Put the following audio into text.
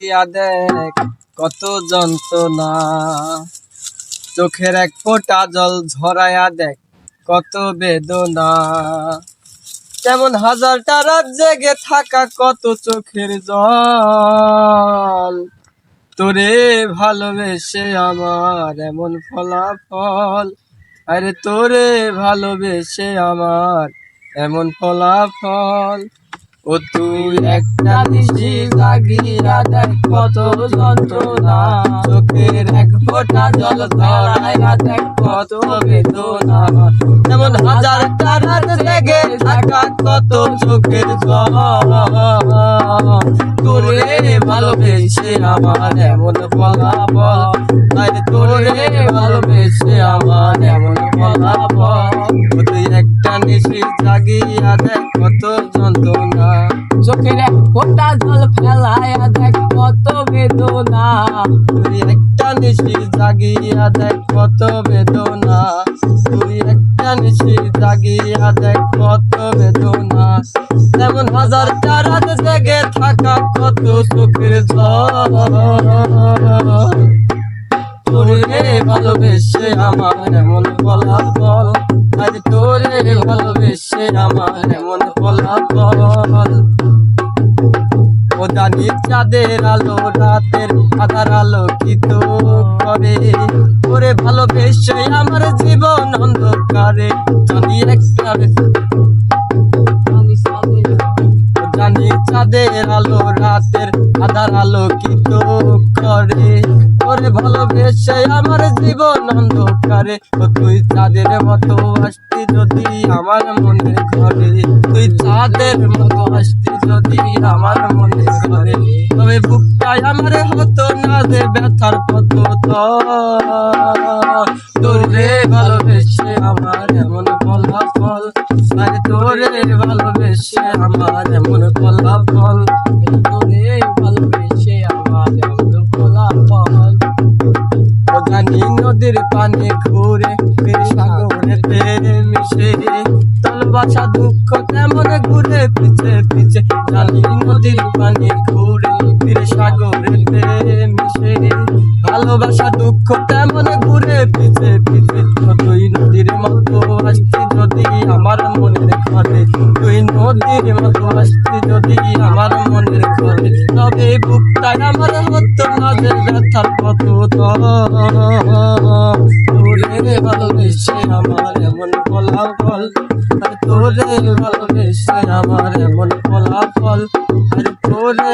দেখ কত যন্ত্রণা। চোখের এক ফোঁটা জল ঝরায়া দেখ কত বেদনা। তেমন হাজারটা রাত জেগে থাকা কত চোখের জল। তোরে ভালোবেসে আমার এমন ফলাফল। আরে তোরে ভালোবেসে আমার এমন ফলাফল। ও তুই একটা নিশি জাগিয়া দেখ কত যন্ত্রণা। চোখের এক ফোঁটা জল ধরাইয়া দেখ কত বেদনা। এমন হাজার রাত জেগে থাকা কত চোখের জল। তোরে ভালোবেসে আমার এমন ফলাফল। তোরে ভালোবেসে আমার এমন ফলাফল। জাগিয়া দেখ কত বেদনা। তুই একটা নিশি জাগিয়া দেখ কত বেদনা। তেমন হাজার রাত জেগে থাকা কত জল তোরে ভালোবেসে আমার এমন ফলাফল। আজ তোরে ভালোবেসে আমার এমন ফলাফল। ও জানি চাঁদের আলো, রাতের আধার আলোকিত। করে ওরে ভালোবেসে আমার জীবন অন্ধকারে জানি একটা জানি চাঁদের আলো রাতের আধার আলোকিত করে। ওরে ভালোবেসে আমার জীবন অন্ধকারে, ও তুই চাঁদের মতো আসতি যদি আমার মনে ঘরে। তুই চাঁদের মতো আসতি যদি আমার মনের ঘরে। তবে বুকটাই আমার হতো যে ব্যথার কত তোরে ভালোবেসে আমার এমন ফলাফল, আরে তোরে ভালোবেসে আমার এমন ফলাফল। তোরে ভালোবেসে আমার এমন ফলাফল। ও জানি নদীর পানি ঘুরে সাগরেতে মিশে। তল বাসা দুঃখ তেমন ঘুরে পিছে পিছে। জানি নদীর পানি ঘুরে মতো আসতি যদি আমার মনের ঘরে তবে বুকটাই আমার না যে ব্যথার কত তোরে ভালোবেসে আমার এমন ফলাফল আর তোরে ভালোবেসে আমার এমন ফলাফল, আর তোরে